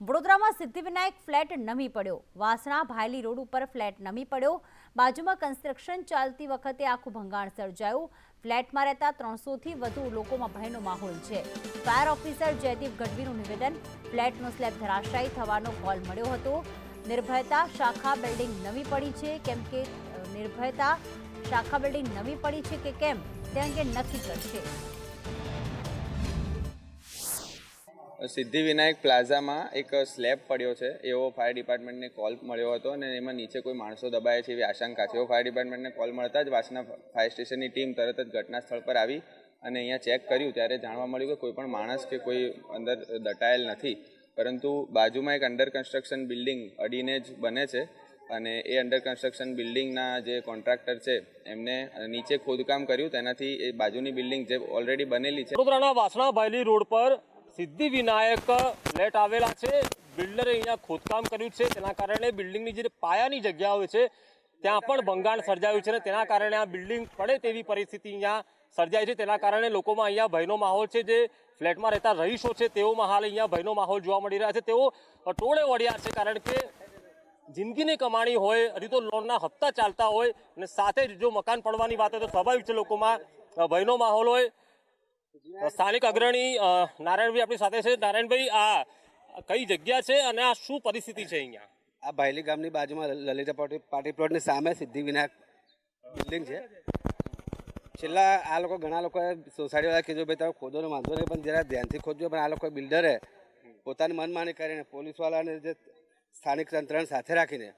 વડોદરામાં સિદ્ધિવિનાયક ફ્લેટ નમી પડ્યો. વાસણા ભાયલી રોડ ઉપર ફ્લેટ નમી પડ્યો. બાજુમાં કન્સ્ટ્રક્શન ચાલતી વખતે આખું ભંગાણ સર્જાયું. ફ્લેટમાં રહેતા ત્રણસોથી વધુ લોકોમાં ભયનો માહોલ છે. ફાયર ઓફિસર જયદીપ ગઢવીનું નિવેદન, ફ્લેટનો સ્લેબ ધરાશાયી થવાનો કોલ મળ્યો હતો. નિર્ભયતા શાખા બિલ્ડિંગ નવી પડી છે. કેમ કે નિર્ભયતા શાખા બિલ્ડિંગ નવી પડી છે કે કેમ? તે અંગે નક્કી કરશે. સિદ્ધિવિનાયક પ્લાઝામાં એક સ્લેબ પડ્યો છે. એવો ફાયર ડિપાર્ટમેન્ટને કોલ મળ્યો હતો અને એમાં નીચે કોઈ માણસો દબાયા છે એવી આશંકા છે. એવો ફાયર ડિપાર્ટમેન્ટને કોલ મળતા જ વાસના ફાયર સ્ટેશનની ટીમ તરત જ ઘટના સ્થળ પર આવી અને અહીંયા ચેક કર્યું. ત્યારે જાણવા મળ્યું કે કોઈ પણ માણસ કે કોઈ અંદર દટાયેલ નથી. પરંતુ બાજુમાં એક અંડર કન્સ્ટ્રક્શન બિલ્ડિંગ અડીને જ બને છે અને એ અંડર કન્સ્ટ્રક્શન બિલ્ડિંગના જે કોન્ટ્રાક્ટર છે, એમને નીચે ખોદકામ કર્યું. તેનાથી એ બાજુની બિલ્ડિંગ જે ઓલરેડી બનેલી છે. વડોદરાના રોડ પર સિદ્ધિ વિનાયક ફ્લેટ આવેલા છે. બિલ્ડરે અહીંયા ખોદકામ કર્યું છે. તેના કારણે બિલ્ડિંગની જે પાયાની જગ્યા હોય છે, ત્યાં પણ ભંગાણ સર્જાયું છે અને તેના કારણે આ બિલ્ડિંગ પડે તેવી પરિસ્થિતિ અહીંયા સર્જાય છે. તેના કારણે લોકોમાં અહીંયા ભયનો માહોલ છે. જે ફ્લેટમાં રહેતા રહીશો છે તેઓમાં હાલ અહીંયા ભયનો માહોલ જોવા મળી રહ્યા છે. તેઓ ટોળે વળ્યા છે કારણ કે જિંદગીની કમાણી હોય, હજી તો લોનના હપ્તા ચાલતા હોય અને સાથે જ જો મકાન પડવાની વાત હોય તો સ્વાભાવિક છે લોકોમાં ભયનો માહોલ હોય. સ્થાનિક અગ્રણી નારાયણભાઈ આપણી સાથે છે. નારાયણભાઈ, આ કઈ જગ્યા છે અને આ શું પરિસ્થિતિ છે અહીંયા? આ ભાયલી ગામની બાજુમાં લલિતા પાટી પ્લોટની સામે સિદ્ધિવિનાયક બિલ્ડિંગ છે. છેલ્લા આ લોકો ઘણા લોકોએ સોસાયટીવાળા કીધું ભાઈ તમે ખોદોનો વાંધો નહીં, પણ જરા ધ્યાનથી ખોદજો, પણ આ લોકો બિલ્ડરે પોતાની મનમાની કરીને પોલીસવાળાને જે સ્થાનિક તંત્રને સાથે રાખીને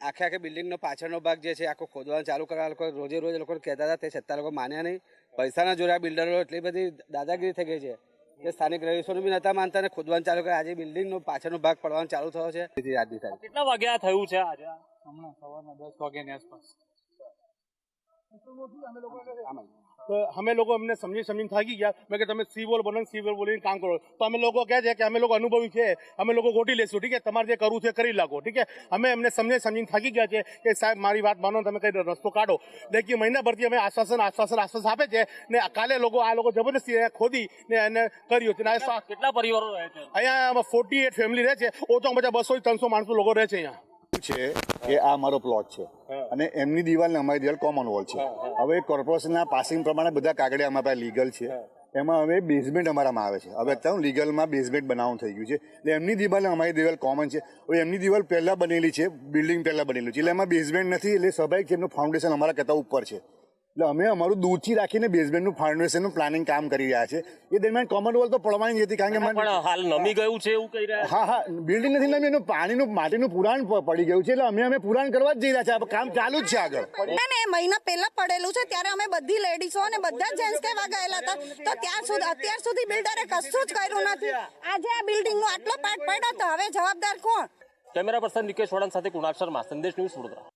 આખે આખે બિલ્ડિંગનો પાછળનો ભાગ જે છે, આખો ખોદવાનું ચાલુ કરવા લોકો રોજે રોજ લોકો કહેતા હતા, તે છતાં લોકો માન્યા નહીં. પૈસાના જોડે આ બિલ્ડરો એટલી બધી દાદાગીરી થઈ ગઈ છે કે સ્થાનિક રહીશોને બી નતા માનતા ને ખોદવાનું ચાલુ કરે આજે બિલ્ડિંગનો પાછળનો ભાગ પડવાનો ચાલુ થયો છે. આજની તારીખ કેટલા વાગ્યા થયું છે આજે? સવારના દસ વાગ્યાની આસપાસ. અમે લોકો અમને સમજી સમજીને થાકી ગયા. મેં કે તમે સી બોલ બનો સી બોલ બોલીને કામ કરો. તો અમે લોકો કહે છે કે અમે લોકો અનુભવી છે. અમે લોકો ગોટી લેશું ઠીક છે? તમારે જે કરવું છે કરી લાગો ઠીક છે? અમે એમને સમજે સમજીને થાકી ગયા છે કે સાહેબ મારી વાત માનો તમે કઈ રસ્તો કાઢો. લેકિન મહિના ભરથી અમે આશ્વાસન આશ્વાસન આશ્વાસન આપે છે ને કાલે લોકો આ લોકો જબરદસ્તી ખોદી ને એને કર્યું છે. ને કેટલા પરિવારો રહે છે? અહીંયા ફોર્ટી એટ ફેમિલી રહે છે. ઓ તો બધા બસો ત્રણસો માણસો લોકો રહે છે અહીંયા. છે કે આ મારો પ્લોટ છે. અને એમની દિવાલ ને અમારી દિવાલ કોમન વોલ છે હવે કોર્પોરેશનના પાસિંગ પ્રમાણે બધા કાગળિયા અમારા પાસે લીગલ છે. એમાં હવે બેઝમેન્ટ અમારામાં આવે છે. હવે અત્યારે લીગલમાં બેઝમેન્ટ બનાવવાનું થઈ ગયું છે. એટલે એમની દિવાલ અમારી દિવાલ કોમન છે. હવે એમની દિવાલ પહેલાં બનેલી છે બિલ્ડિંગ પહેલાં બનેલું છે. એટલે એમાં બેઝમેન્ટ નથી એટલે સ્વાભાવિક છે એમનું ફાઉન્ડેશન અમારા કરતાં ઉપર છે. એટલે અમે અમારું દૂરથી રાખીને બેઝમેન્ટનું ફાઉન્ડેશનનું પ્લાનિંગ કામ કરી રહ્યા છે. એ દરમિયાન કોમન વોલ તો પડવાની હતી કારણ કે પણ હાલ નમી ગયું છે એવું કહી રહ્યા હા હા બિલ્ડિંગ નથી નમી એનું પાણીનું માટીનું પુરાણ પડી ગયું છે એટલે અમે અમે પુરાણ કરવા જ જઈ રહ્યા છે. આ કામ ચાલુ જ છે આગળ. ના ના એ મહિના પહેલા પડેલું છે ત્યારે અમે બધી લેડીઝો અને બધા જેન્ટ્સ કહેવા ગયેલા હતા. તો ત્યાં સુધી અત્યાર સુધી બિલ્ડરે કશું જ કર્યું નથી. આજે આ બિલ્ડિંગનો આટલો પાર્ટ પડ્યો તો હવે જવાબદાર કોણ? કેમેરા પર્સન નિકેશ વડન સાથે કુણાલ શર્મા સંદેશ ન્યૂઝ વડોદરા.